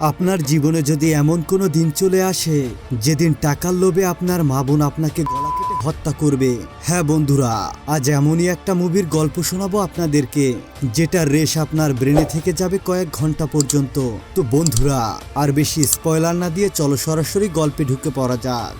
আপনার জীবনে যদি এমন কোনো দিন চলে আসে, যেদিন টাকার লোভে আপনার মা বোন আপনাকে গলা কেটে হত্যা করবে। হ্যাঁ বন্ধুরা, আজ এমনই একটা মুভির গল্প শোনাবো আপনাদেরকে যেটা রেশ আপনার ব্রেনে থেকে যাবে কয়েক ঘণ্টা পর্যন্ত। তো বন্ধুরা, আর বেশি স্পয়লার না দিয়ে চলো সরাসরি গল্পে ঢুকে পড়া যাক।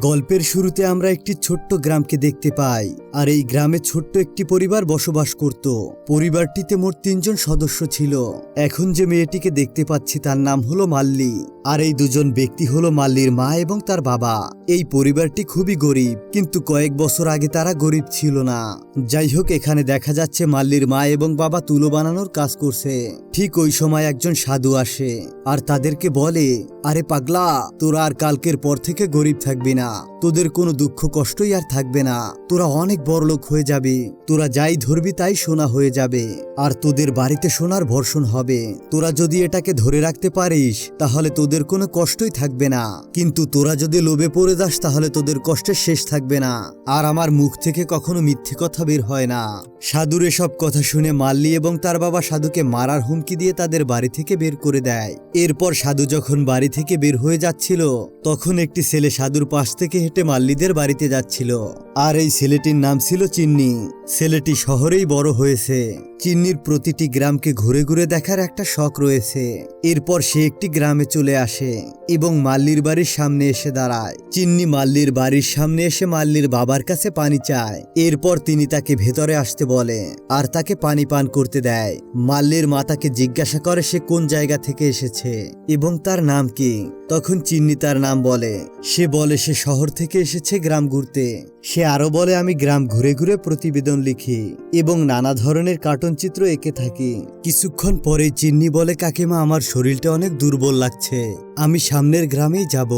গল্পের শুরুতে আমরা একটি ছোট্ট গ্রামকে দেখতে পাই। আর এই গ্রামে ছোট্ট একটি পরিবার বসবাস করত। পরিবারটিতে মোট তিনজন সদস্য ছিল। এখন যে মেয়েটিকে দেখতে পাচ্ছি তার নাম হলো মাল্লি। আর এই দুজন ব্যক্তি হলো মাল্লির মা এবং তার বাবা। এই পরিবারটি খুবই গরিব, কিন্তু কয়েক বছর আগে তারা গরিব ছিল না। যাই হোক, এখানে দেখা যাচ্ছে মাল্লির মা এবং বাবা তুলো বানানোর কাজ করছে। ঠিক ওই সময় একজন সাধু আসে আর তাদেরকে বলে, আরে পাগলা, তোরা আর কালকের পর থেকে গরিব থাকবি না। তোদের কোনো দুঃখ কষ্টই আর থাকবে না। তোরা অনেক বড়লোক হয়ে যাবে। তোরা যাই ধরবি তাই সোনা হয়ে যাবে। আর তোদের বাড়িতে সোনার ভর্ষণ হবে। তোরা যদি এটাকে ধরে রাখতে পারিস, তাহলে তোদের কোনো কষ্টই থাকবে না। কিন্তু তোরা যদি লোভে পড়ে যাস, তাহলে তোদের কষ্টের শেষ থাকবে না। আর আমার মুখ থেকে কখনো মিথ্যে কথা বের হয় না। সাধুর এসব কথা শুনে মাল্লি এবং তার বাবা সাধুকে মারার হুমকি দিয়ে তাদের বাড়ি থেকে বের করে দেয়। এরপর সাধু যখন বাড়ি থেকে বের হয়ে যাচ্ছিল, তখন একটি ছেলে সাধুর পাশ থেকে হেঁটে মাল্লিদের বাড়িতে যাচ্ছিল। আর এই ছেলেটির নাম ছিল চিন্নি। ছেলেটি শহরেই বড় হয়েছে। চিন্নির প্রতিটি গ্রামকে ঘুরে ঘুরে দেখার একটা শখ রয়েছে। এরপর সে একটি গ্রামে চলে আসে এবং মাল্লির বাড়ির সামনে এসে দাঁড়ায়। চিন্নি মাল্লির বাড়ির সামনে এসে মাল্লির বাবার কাছে পানি চায়। এরপর তিনি তাকে ভেতরে আসতে বলে আর তাকে পানি পান করতে দেয়। মাল্লির মা তাকে জিজ্ঞাসা করে সে কোন জায়গা থেকে এসেছে এবং তার নাম কি। তখন চিন্নি তার নাম বলে। সে বলে, সে শহর থেকে এসেছে গ্রাম ঘুরতে। সে আরও বলে, আমি গ্রাম ঘুরে ঘুরে প্রতিবেদন লিখি এবং নানা ধরনের কার্টুন চিত্র এঁকে থাকি। কিছুক্ষণ পরে চিন্নি বলে কাকিমা আমার শরীরটা অনেক দুর্বল লাগছে। আমি সামনের গ্রামেই যাব,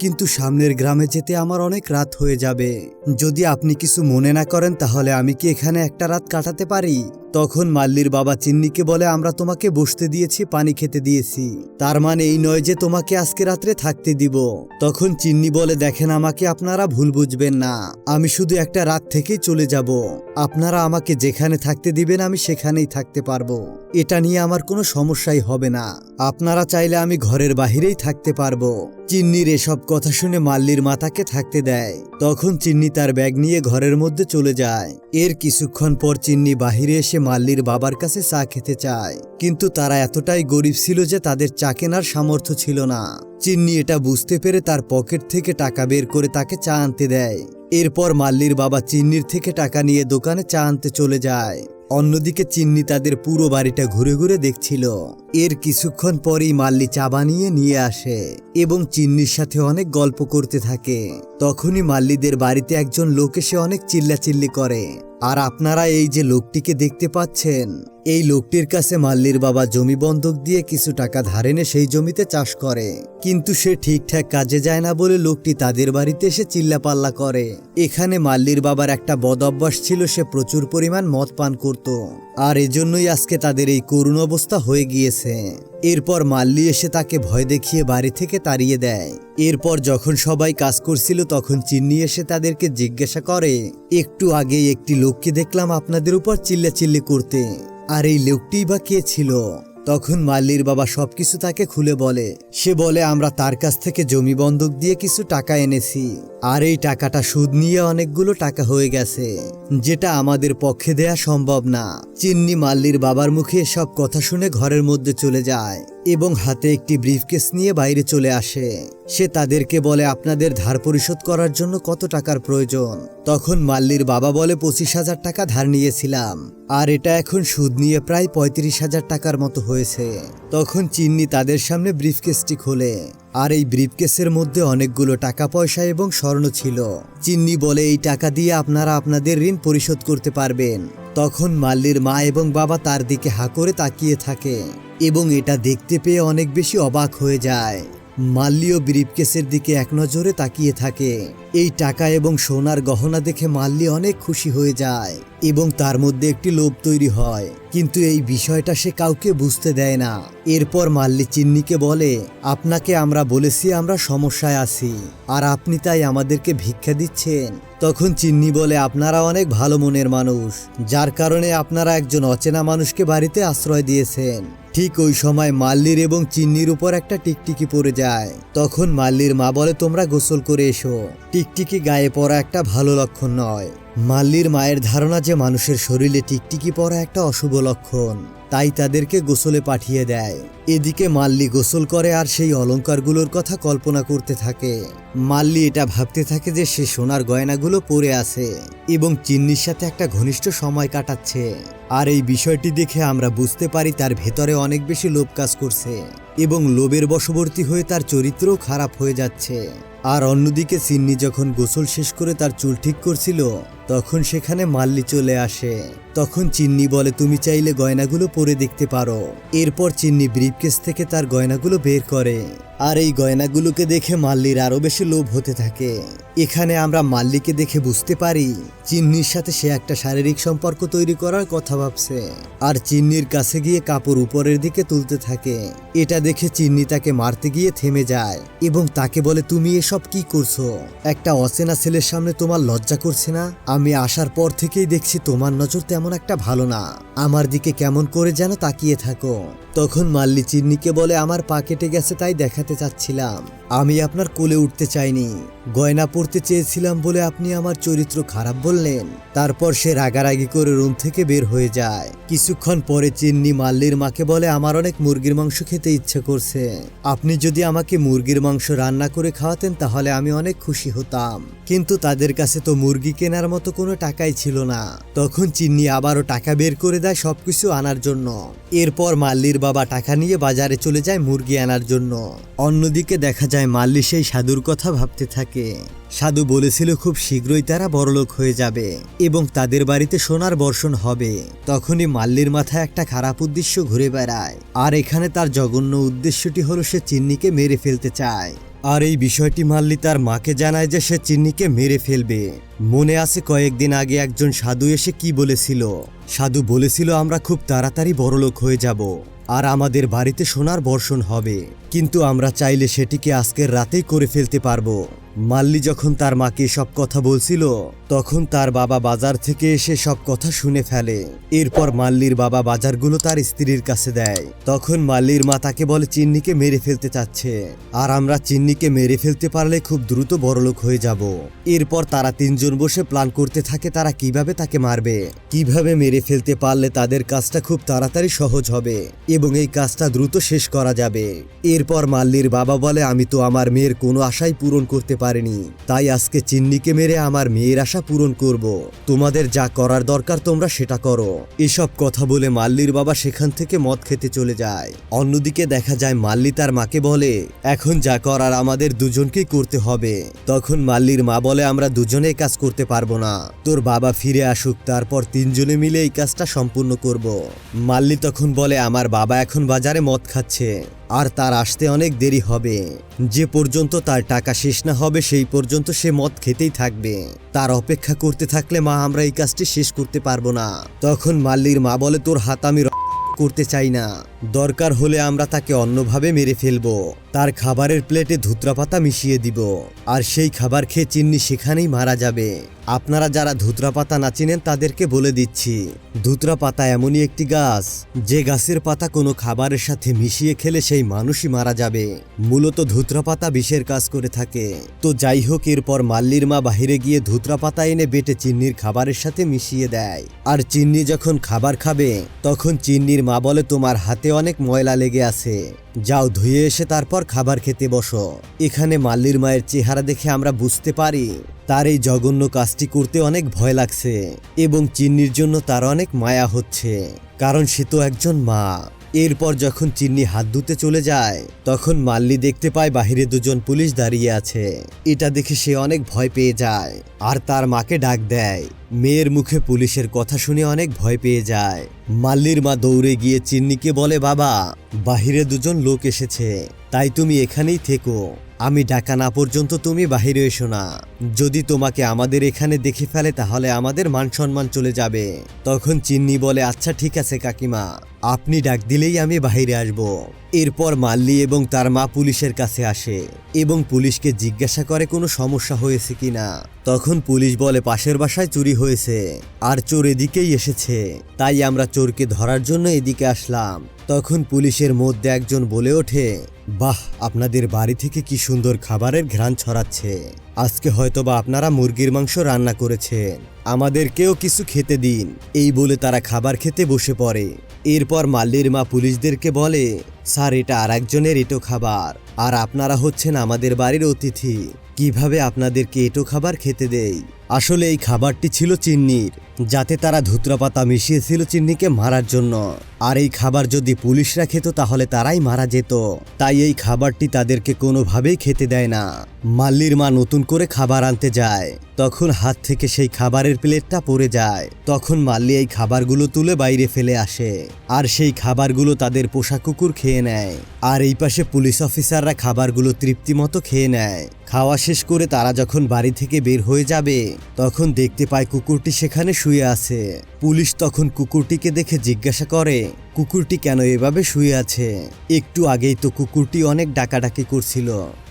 কিন্তু সামনের গ্রামে যেতে আমার অনেক রাত হয়ে যাবে। যদি আপনি কিছু মনে না করেন তাহলে আমি কি এখানে একটা রাত কাটাতে পারি? তখন মাল্লির বাবা চিন্নিকে বলে, আমরা তোমাকে বসতে দিয়েছি, পানি খেতে দিয়েছি। তার মানে এই নয় যে তোমাকে আজকে রাত্রে থাকতে দিব। তখন চিন্নি বলে, দেখেন, আমাকে আপনারা ভুল বুঝবেন না। আমি শুধু একটা রাত থেকেই চলে যাব। আপনারা আমাকে যেখানে থাকতে দিবেন, আমি সেখানেই থাকতে পারব। এটা নিয়ে আমার কোনো সমস্যাই হবে না। আপনারা চাইলে আমি ঘরের বাহিরেই থাকতে পারব। চিন্নির এসব কথা শুনে মাল্লির মাতাকে থাকতে দেয়। তখন চিন্নি তার ব্যাগ নিয়ে ঘরের মধ্যে চলে যায়। এর কিছুক্ষণ পর চিন্নি বাহিরে এসে মাল্লির বাবার কাছে চা খেতে চায়। কিন্তু তারা এতটাই গরিব ছিল যে তাদের চা কেনার সামর্থ্য ছিল না। চিন্নি এটা বুঝতে পেরে তার পকেট থেকে টাকা বের করে তাকে চা আনতে দেয়। এরপর মাল্লির বাবা চিন্নির থেকে টাকা নিয়ে দোকানে চা আনতে চলে যায়। অন্যদিকে চিন্নি তাদের পুরো বাড়িটা ঘুরে ঘুরে দেখছিল। এর কিছুক্ষণ পরেই মাল্লি চা বানিয়ে নিয়ে আসে এবং চিন্নির সাথে অনেক গল্প করতে থাকে। তখনই মাল্লিদের বাড়িতে একজন লোক এসে অনেক চিল্লাচিল্লি করে। আর আপনারা এই যে লোকটিকে দেখতে পাচ্ছেন, এই লোকটির কাছে মাল্লির বাবা জমি বন্ধক দিয়ে কিছু টাকা ধারে এনে সেই জমিতে চাষ করে। কিন্তু সে ঠিকঠাক কাজে যায় না বলে লোকটি তাদের বাড়িতে এসে চিল্লাপাল্লা করে। এখানে মাল্লির বাবার একটা বদ অভ্যাস ছিল, সে প্রচুর পরিমাণ মদ পান করত। আর এজন্যই আজকে তাদের এই করুণ অবস্থা হয়ে গিয়েছে। এরপর মাল্লি এসে তাকে ভয় দেখিয়ে বাড়ি থেকে তাড়িয়ে দেয়। এরপর যখন সবাই কাজ করছিল, তখন চিন্নি এসে তাদেরকে জিজ্ঞাসা করে, একটু আগে একটি লোককে দেখলাম আপনাদের উপর চিল্লাচিল্লি করতে। আর এই লোকটি বা কে ছিল? তখন মাল্লির বাবা সবকিছু তাকে খুলে বলে। সে বলে, আমরা তার কাছ থেকে জমি বন্ধক দিয়ে কিছু টাকা এনেছি। আর এই টাকাটা সুদ নিয়ে অনেকগুলো টাকা হয়ে গেছে। যেটা আমাদের পক্ষে দেয়া সম্ভব না। চিন্নি মাল্লির বাবার মুখে সব কথা শুনে ঘরের মধ্যে চলে যায় এবং হাতে একটি ব্রিফকেস নিয়ে বাইরে চলে আসে। সে তাদেরকে বলে, আপনাদের ধার পরিশোধ করার জন্য কত টাকার প্রয়োজন? তখন মাল্লির বাবা বলে, পঁচিশ হাজার টাকা ধার নিয়েছিলাম, আর এটা এখন সুদ নিয়ে প্রায় পঁয়ত্রিশ হাজার টাকার মতো হয়েছে। তখন চিন্নি তাদের সামনে ব্রিফকেসটি খোলে। আর এই ব্রিফকেসের মধ্যে অনেকগুলো টাকা পয়সা এবং স্বর্ণ ছিল। চিন্নি বলে, এই টাকা দিয়ে আপনারা আপনাদের ঋণ পরিশোধ করতে পারবেন। তখন মাল্লির মা এবং বাবা তার দিকে হা করে তাকিয়ে থাকে এবং এটা দেখতে পেয়ে অনেক বেশি অবাক হয়ে যায়। মাল্লিও ব্রিফকেসের দিকে এক নজরে তাকিয়ে থাকে। এই টাকা এবং সোনার গহনা দেখে মাল্লি অনেক খুশি হয়ে যায় এবং তার মধ্যে একটি লোভ তৈরি হয়। কিন্তু এই বিষয়টা সে কাউকে বুঝতে দেয় না। এরপর মাল্লি চিন্নিকে বলে, আপনাকে আমরা বলেছি আমরা সমস্যায় আছি, আর আপনি তাই আমাদেরকে ভিক্ষা দিচ্ছেন। তখন চিন্নি বলে, আপনারা অনেক ভালো মনের মানুষ, যার কারণে আপনারা একজন অচেনা মানুষকে বাড়িতে আশ্রয় দিয়েছেন। ঠিক ওই সময় মাল্লির এবং চিন্নির উপর একটা টিকটিকি পড়ে যায়। তখন মাল্লির মা বলে, তোমরা গোসল করে এসো। টিকটিকি গায়ে পড়া একটা ভালো লক্ষণ নয়। মাল্লির মায়ের ধারণা যে মানুষের শরীরে টিকটিকি পড়া একটা অশুভ লক্ষণ। তাই তাদেরকে গোসলে পাঠিয়ে দেয়। এদিকে মাল্লি গোসল করে আর সেই অলংকারগুলোর কথা কল্পনা করতে থাকে। মাল্লি এটা ভাবতে থাকে যে সে সোনার গয়নাগুলো পরে আছে এবং চিন্নির সাথে একটা ঘনিষ্ঠ সময় কাটাচ্ছে। আর এই বিষয়টি দেখে আমরা বুঝতে পারি তার ভেতরে অনেক বেশি লোভ কাজ করছে এবং লোভের বশবর্তী হয়ে তার চরিত্রও খারাপ হয়ে যাচ্ছে। আর অন্যদিকে চিন্নি যখন গোসল শেষ করে তার চুল ঠিক করছিল, তখন সেখানে মাল্লি চলে আসে। তখন চিন্নি বলে, তুমি চাইলে গয়নাগুলো পরে দেখতে পারো। এরপর চিন্নি ব্রিফকেস থেকে তার গয়নাগুলো বের করে। আর এই গয়নাগুলোকে দেখে মাল্লির আরও বেশি লোভ হতে থাকে। এখানে আমরা মাল্লিকে দেখে বুঝতে পারি, চিন্নির সাথে সে একটা শারীরিক সম্পর্ক তৈরি করার কথা ভাবছে। আর চিন্নির কাছে গিয়ে কাপড় উপরের দিকে তুলতে থাকে। এটা দেখে চিন্নি তাকে মারতে গিয়ে থেমে যায় এবং তাকে বলে, তুমি এসব কি করছ? একটা অচেনা ছেলের সামনে তোমার লজ্জা করছে না? আমি আসার পর থেকেই দেখছি তোমার নজর তেমন একটা ভালো না। আমার দিকে কেমন করে যেন তাকিয়ে থাকো। তখন মাল্লি চিন্নিকে বলে, আমার পা কেটে গেছে, তাই দেখাতে চাচ্ছিলাম। আমি আপনার কোলে উঠতে চাইনি। গয়না পরতে চেয়েছিলাম বলে আপনি আমার চরিত্র খারাপ বললেন। তারপর সে রাগারাগি করে রুম থেকে বের হয়ে যায়। কিছুক্ষণ পরে চিন্নি মাল্লির মাকে বলে, আমার অনেক মুরগির মাংস খেতে ইচ্ছে করছে। আপনি যদি আমাকে মুরগির মাংস রান্না করে খাওয়াতেন, তাহলে আমি অনেক খুশি হতাম। কিন্তু তাদের কাছে তো মুরগি কেনার মতো কোনো টাকাই ছিল না। তখন চিন্নি আবারও টাকা বের করে দেয় সবকিছু আনার জন্য। এরপর মাল্লির বাবা টাকা নিয়ে বাজারে চলে যায় মুরগি আনার জন্য। অন্যদিকে দেখা যায় মাল্লি সেই সাধুর কথা ভাবতে থাকে। সাধু বলেছিল, খুব শীঘ্রই তারা বড়লোক হয়ে যাবে এবং তাদের বাড়িতে সোনার বর্ষণ হবে। তখনই মাল্লির মাথায় একটা খারাপ উদ্দেশ্য ঘুরে বেড়ায়। আর এখানে তার জঘন্য উদ্দেশ্যটি হলো সে চিন্নিকে মেরে ফেলতে চায়। আর এই বিষয়টি মাল্লি তার মাকে জানায় যে সে চিন্নিকে মেরে ফেলবে। মনে আছে কয়েকদিন আগে একজন সাধু এসে কি বলেছিল? সাধু বলেছিল, আমরা খুব তাড়াতাড়ি বড়লোক হয়ে যাব আর আমাদের বাড়িতে সোনার বর্ষণ হবে। কিন্তু আমরা চাইলে সেটিকে আজকের রাতেই করে ফেলতে পারব। মাল্লি যখন তার মাকে সব কথা বলছিল, তখন তার বাবা বাজার থেকে এসে সব কথা শুনে ফেলে। এরপর মাল্লির বাবা বাজারগুলো তার স্ত্রীর কাছে দেয়। তখন মাল্লির মা তাকে বলে, চিন্নিকে মেরে ফেলতে চাচ্ছে। আর আমরা চিন্নিকে মেরে ফেলতে পারলে খুব দ্রুত বড়লোক হয়ে যাব। এরপর তারা তিনজন বসে প্ল্যান করতে থাকে, তারা কীভাবে তাকে মারবে। কীভাবে মেরে ফেলতে পারলে তাদের কাজটা খুব তাড়াতাড়ি সহজ হবে এবং এই কাজটা দ্রুত শেষ করা যাবে? এরপর মাল্লির বাবা বলে, আমি তো আমার মেয়ের কোনো আশাই পূরণ করতে পারিনি। তাই আজকে চিন্নিকে মেরে আমার মেয়ের আশা পূরণ করব। তোমাদের যা করার দরকার তোমরা সেটা করো। এসব কথা বলে মাল্লির বাবা সেখান থেকে মদ খেতে চলে যায়। অন্যদিকে দেখা যায় মাল্লি তার মাকে বলে, এখন যা করার আমাদের দুজনকেই করতে হবে। তখন মাল্লির মা বলে, আমরা দুজনে কাজ করতে পারব না। তোর বাবা ফিরে আসুক, তারপর তিনজনে মিলে এই কাজটা সম্পূর্ণ করব। মাল্লি তখন বলে, আমার বাবা এখন বাজারে মদ খাচ্ছে। আর তার আসতে অনেক দেরি হবে। যে পর্যন্ত তার টাকা শেষ না হবে, সেই পর্যন্ত সে মদ খেতেই থাকবে। তার অপেক্ষা করতে থাকলে, মা, আমরা এই কাজটি শেষ করতে পারব না। তখন মাল্লির মা বলে, তোর হাত আমি করতে চাই না। দরকার হলে আমরা তাকে অন্যভাবে মেরে ফেলব। তার খাবারের প্লেটে ধুত্রা পাতা মিশিয়ে দিব। আর সেই খাবার খেয়ে চিন্নি সেখানেই মারা যাবে। আপনারা যারা ধুত্রা পাতা না চিনেন তাদেরকে বলে দিচ্ছি ধুত্রা পাতা এমনই একটি গাছ, যে গাছের পাতা কোনো খাবারের সাথে মিশিয়ে খেলে সেই মানুষই মারা যাবে। মূলত ধুত্রা পাতা বিষের কাজ করে থাকে। তো যাই হোক, এরপর মাল্লির মা বাহিরে গিয়ে ধুত্রা পাতা এনে বেটে চিন্নির খাবারের সাথে মিশিয়ে দেয়। আর চিন্নি যখন খাবার খাবে, তখন চিন্নির মা বলে, তোমার হাতে অনেক ময়লা লেগে আছে। যাও ধুয়ে এসে তারপর খাবার খেতে বসো। এখানে মাল্লির মায়ের চেহারা দেখে আমরা বুঝতে পারি, তার এই জঘন্য কাজটি করতে অনেক ভয় লাগছে এবং চিন্নির জন্য তার অনেক মায়া হচ্ছে, কারণ সে তো একজন মা। এরপর যখন চিন্নি হাত ধুতে চলে যায়, তখন মাল্লি দেখতে পায় বাহিরে দুজন পুলিশ দাঁড়িয়ে আছে। এটা দেখে সে অনেক ভয় পেয়ে যায় আর তার মাকে ডাক দেয়। মেয়ের মুখে পুলিশের কথা শুনে অনেক ভয় পেয়ে যায়। মাল্লির মা দৌড়ে গিয়ে চিন্নিকে বলে, বাবা, বাহিরে দুজন লোক এসেছে, তাই তুমি এখানেই থেকো। আমি ডাকা না পর্যন্ত তুমি বাহিরে এসো না। যদি তোমাকে আমাদের এখানে দেখে ফেলে, তাহলে আমাদের মান সম্মান চলে যাবে। তখন চিন্নি বলে আচ্ছা ঠিক আছে, কাকিমা। আপনি ডাক দিলেই আমি বাহিরে আসব। এরপর মাল্লি এবং তার মা পুলিশের কাছে আসে এবং পুলিশকে জিজ্ঞাসা করে, কোনো সমস্যা হয়েছে কিনা তখন পুলিশ বলে, পাশের বাসায় চুরি হয়েছে আর চোর এদিকেই এসেছে। তাই আমরা চোরকে ধরার জন্য এদিকে আসলাম। তখন পুলিশের মধ্যে একজন বলে ওঠে বাহ, আপনাদের বাড়ি থেকে কি সুন্দর খাবারের ঘ্রাণ ছড়াচ্ছে। আজকে হয়তোবা আপনারা মুরগির মাংস রান্না করেছেন। আমাদেরকেও কিছু খেতে দিন। এই বলে তারা খাবার খেতে বসে পড়ে। এরপর মাল্লির মা পুলিশদেরকে বলে, স্যার, এটা আর একজনের এটো খাবার। আর আপনারা হচ্ছেন আমাদের বাড়ির অতিথি। কীভাবে আপনাদেরকে এটো খাবার খেতে দেই? আসলে এই খাবারটি ছিল চিন্নির। যাতে তারা ধুত্রাপাতা মিশিয়েছিল চিন্নিকে মারার জন্য। আর এই খাবার যদি পুলিশরা খেত, তাহলে তারাই মারা যেত। তাই এই খাবারটি তাদেরকে কোনোভাবেই খেতে দেয় না। মাল্লির মা নতুন করে খাবার আনতে যায়। তখন হাত থেকে সেই খাবারের প্লেটটা পড়ে যায়। তখন মাল্লি এই খাবারগুলো তুলে বাইরে ফেলে আসে। আর সেই খাবারগুলো তাদের পোষা কুকুর খেয়ে নেয়। আর এই পাশে পুলিশ অফিসাররা খাবারগুলো তৃপ্তিমতো খেয়ে নেয়। খাওয়া শেষ করে তারা যখন বাড়ি থেকে বের হয়ে যাবে, তখন দেখতে পায় কুকুরটি সেখানে শুয়ে আছে। পুলিশ তখন কুকুরটিকে দেখে জিজ্ঞাসা করে, কুকুরটি কেন এভাবে শুয়ে আছে? একটু আগেই তো কুকুরটি অনেক ডাকাডাকি করছিল।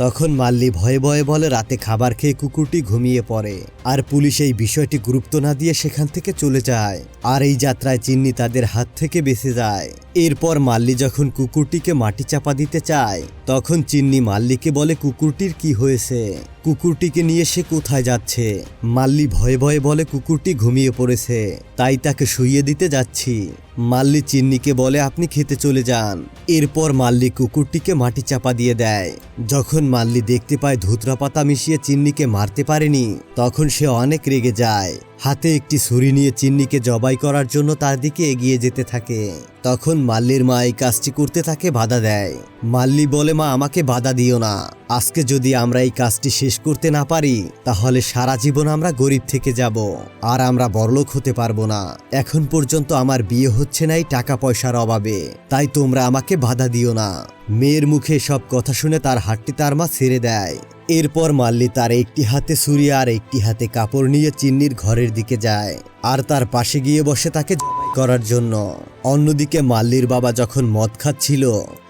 তখন মাল্লি ভয়ে ভয়ে বলে, রাতে খাবার খেয়ে কুকুরটি ঘুমিয়ে পড়ে। আর পুলিশ এই বিষয়টি গুরুত্ব না দিয়ে সেখান থেকে চলে যায়। আর এই যাত্রায় চিন্নি তাদের হাত থেকে বেঁচে যায়। এরপর মাল্লি যখন কুকুরটিকে মাটি চাপা দিতে চায়, তখন চিন্নি মাল্লিকে বলে, কুকুরটির কি হয়েছে? কুকুরটিকে নিয়ে সে কোথায় যাচ্ছে? মাল্লি ভয়ে ভয়ে বলে, কুকুরটি ঘুমিয়ে পড়েছে। তাই তাকে শুইয়ে দিতে যাচ্ছি। মাল্লি চিন্নিকে বলে, আপনি খেতে চলে যান। এরপর মাল্লি কুকুরটিকে মাটি চাপা দিয়ে দেয়। যখন মাল্লি দেখতে পায় ধুতরা পাতা মিশিয়ে চিন্নিকে মারতে পারেনি, তখন সে অনেক রেগে যায়। হাতে একটি ছুরি নিয়ে চিন্নিকে জবাই করার জন্য তার দিকে এগিয়ে যেতে থাকে। তখন মাল্লির মা এই কাজটি করতে তাকে বাধা দেয়। মাল্লি বলে, মা, আমাকে বাধা দিও না। আজকে যদি আমরা এই কাজটি শেষ করতে না পারি, তাহলে সারা জীবন আমরা গরিব থেকে যাব। আর আমরা বড়লোক হতে পারব না। এখন পর্যন্ত আমার বিয়ে হচ্ছে না এই টাকা পয়সার অভাবে। তাই তোমরা আমাকে বাধা দিও না। মেয়ের মুখে সব কথা শুনে তার হাতটি তার মা ছেড়ে দেয়। এরপর মাল্লি তার একটি হাতে ছুরি আর একটি হাতে কাপড় নিয়ে চিন্নির ঘরের দিকে যায় আর তার পাশে গিয়ে বসে তাকে করার জন্য। অন্যদিকে মাল্লির বাবা যখন মদ খাচ্ছিল,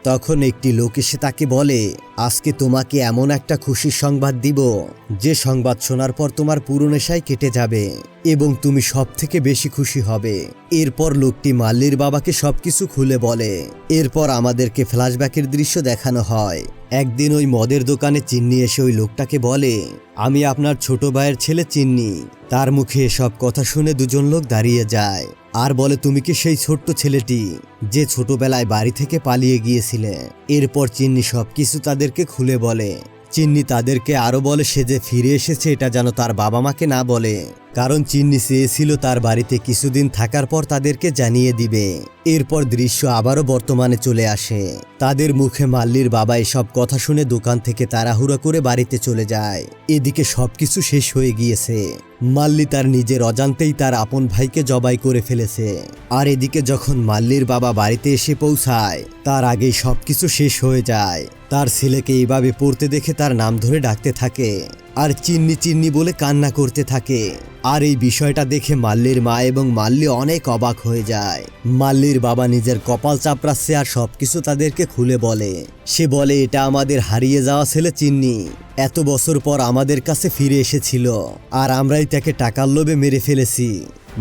তখন একটি লোক এসে তাকে বলে, আজকে তোমাকে এমন একটা খুশির সংবাদ দিব, যে সংবাদ শোনার পর তোমার পুরো নেশায় কেটে যাবে এবং তুমি সব থেকে বেশি খুশি হবে। এরপর লোকটি মাল্লির বাবাকে সবকিছু খুলে বলে। এরপর আমাদেরকে ফ্ল্যাশব্যাকের দৃশ্য দেখানো হয়। একদিন ওই মদের দোকানে চিন্নি এসে ওই লোকটাকে বলে, আমি আপনার ছোট ভাইয়ের ছেলে চিন্নি। তার মুখে সব কথা শুনে দুজন লোক দাঁড়িয়ে যায়। আর বলে, তুমি কি সেই ছোট্ট ছেলেটি, যে ছোটবেলায় বাড়ি থেকে পালিয়ে গিয়েছিলে, এরপর চিন্নি সবকিছু তাদেরকে খুলে বলে। চিন্নি তাদেরকে আরও বলে, সে যে ফিরে এসেছে, এটা যেন তার বাবা মাকে না বলে। কারণ চিন্নি চেয়েছিল তার বাড়িতে কিছুদিন থাকার পর তাদেরকে জানিয়ে দিবে। এরপর দৃশ্য আবারও বর্তমানে চলে আসে। তাদের মুখে মাল্লির বাবা এসব কথা শুনে দোকান থেকে তাড়াহুড়া করে বাড়িতে চলে যায়। এদিকে সবকিছু শেষ হয়ে গিয়েছে। মাল্লি তার নিজের অজান্তেই তার আপন ভাইকে জবাই করে ফেলেছে। আর এদিকে যখন মাল্লির বাবা বাড়িতে এসে পৌঁছায়, তার আগেই সবকিছু শেষ হয়ে যায়। তার ছেলেকে এইভাবে পড়তে দেখে তার নাম ধরে ডাকতে থাকে, আর চিন্নি চিন্নি বলে কান্না করতে থাকে। আর এই বিষয়টা দেখে মাল্লির মা এবং মাল্লি অনেক অবাক হয়ে যায়। মাল্লির বাবা নিজের কপাল চাপড়াচ্ছে আর সবকিছু তাদেরকে খুলে বলে। সে বলে, এটা আমাদের হারিয়ে যাওয়া ছেলে চিন্নি। এত বছর পর আমাদের কাছে ফিরে এসেছিল, আর আমরাই তাকে টাকার লোভে মেরে ফেলেছি।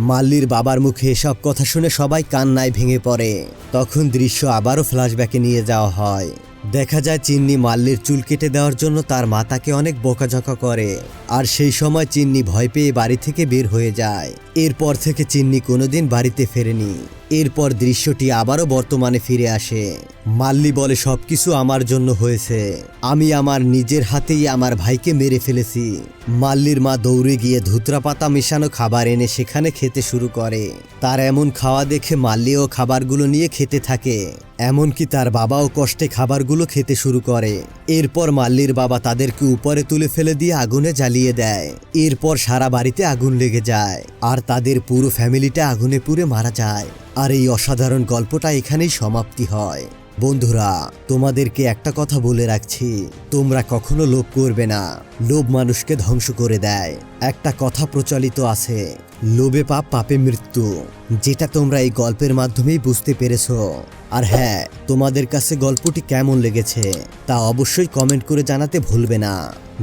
মাল্লির বাবার মুখে এসব কথা শুনে সবাই কান্নায় ভেঙে পড়ে। তখন দৃশ্য আবারও ফ্ল্যাশব্যাকে নিয়ে যাওয়া হয়। দেখা যায় চিন্নি মাল্লির চুল কেটে দেওয়ার জন্য তার মাতাকে অনেক বকাঝকা করে, আর সেই সময় চিন্নি ভয় পেয়ে বাড়ি থেকে বের হয়ে যায়। এরপর থেকে চিন্নি কোনোদিন বাড়িতে ফেরেনি। এরপর দৃশ্যটি আবারও বর্তমানে ফিরে আসে। মাল্লি বলে, সবকিছু আমার জন্য হয়েছে। আমি আমার নিজের হাতেই আমার ভাইকে মেরে ফেলেছি। মাল্লির মা দৌড়ে গিয়ে ধুতরা পাতা মেশানো খাবার এনে সেখানে খেতে শুরু করে। তার এমন খাওয়া দেখে মাল্লিও খাবারগুলো নিয়ে খেতে থাকে। এমনকি তার বাবাও কষ্টে খাবারগুলো খেতে শুরু করে। এরপর মাল্লির বাবা তাদেরকে উপরে তুলে ফেলে দিয়ে আগুনে জ্বালিয়ে দেয়। এরপর সারা বাড়িতে আগুন লেগে যায়। আর তাদের পুরো ফ্যামিলিটা আগুনে পুড়ে মারা যায়। আর এই অসাধারণ গল্পটা এখানেই সমাপ্তি হয়। বন্ধুরা, তোমাদেরকে একটা কথা বলে রাখছি। তোমরা কখনো লোভ করবে না। লোভ মানুষকে ধ্বংস করে দেয়। একটা কথা প্রচলিত আছে, লোভে পাপ, পাপে মৃত্যু। যেটা তোমরা এই গল্পের মাধ্যমেই বুঝতে পেরেছ। আর হ্যাঁ তোমাদের কাছে গল্পটি কেমন লেগেছে, তা অবশ্যই কমেন্ট করে জানাতে ভুলবে না।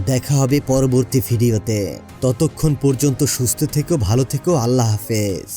দেখা হবে পরবর্তী ভিডিওতে। ততক্ষণ পর্যন্ত সুস্থ থেকো, ভালো থেকো, আল্লাহ হাফেজ।